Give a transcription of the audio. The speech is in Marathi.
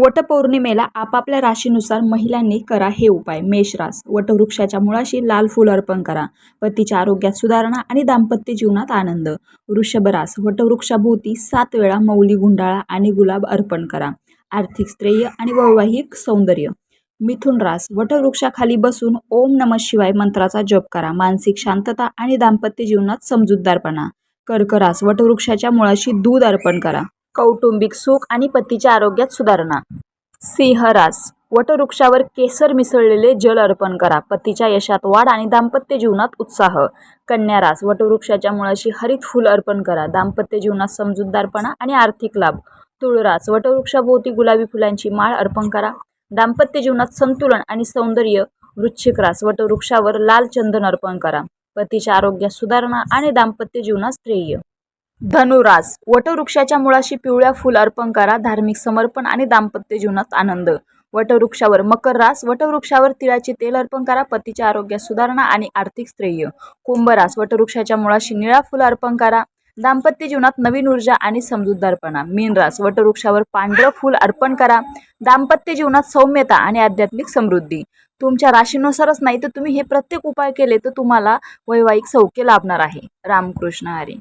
वटपौर्णिमेला आपापल्या राशीनुसार महिलांनी करा हे उपाय. मेषरास वटवृक्षाच्या मुळाशी लाल फूल अर्पण करा. पतीच्या आरोग्यात सुधारणा आणि दाम्पत्य जीवनात आनंद. वृषभरास वटवृक्षाभोवती सात वेळा मौली गुंडाळा आणि गुलाब अर्पण करा. आर्थिक स्त्रेय आणि वैवाहिक सौंदर्य. मिथुन रास. वटवृक्षाखाली बसून ओम नम शिवाय मंत्राचा जप करा. मानसिक शांतता आणि दाम्पत्य जीवनात समजूतदारपणा. कर्करास वटवृक्षाच्या मुळाशी दूध अर्पण करा. कौटुंबिक सुख आणि पतीच्या आरोग्यात सुधारणा. सिंहरास वटवृक्षावर केसर मिसळलेले जल अर्पण करा. पतीच्या यशात वाढ आणि दाम्पत्य जीवनात उत्साह. कन्यारास वटवृक्षाच्या मुळाशी हरित फूल अर्पण करा. दाम्पत्य जीवनात समजूतदारपणा आणि आर्थिक लाभ. तुळरास वटवृक्षाभोवती गुलाबी फुलांची माळ अर्पण करा. दाम्पत्य जीवनात संतुलन आणि सौंदर्य. वृश्चिकरास वटवृक्षावर लाल चंदन अर्पण करा. पतीच्या आरोग्यात सुधारणा आणि दाम्पत्य जीवनात स्त्रेय धनुरास वटवृक्षाच्या मुळाशी पिवळ्या फूल अर्पण करा धार्मिक समर्पण आणि दाम्पत्य जीवनात आनंद. वटवृक्षावर मकर रास वटवृक्षावर तिळाचे तेल अर्पण करा पतीच्या आरोग्यात सुधारणा आणि आर्थिक श्रेय कुंभरास वटवृक्षाच्या मुळाशी निळा फुल अर्पण करा दाम्पत्य जीवनात नवीन ऊर्जा आणि समजूतदारपणा. मीनरास वटवृक्षावर पांढरं फूल अर्पण करा दाम्पत्य जीवनात सौम्यता आणि आध्यात्मिक समृद्धी. तुमच्या राशीनुसारच नाही तर तुम्ही हे प्रत्येक उपाय केले तर तुम्हाला वैवाहिक सौख्य लाभणार आहे. रामकृष्ण हरी.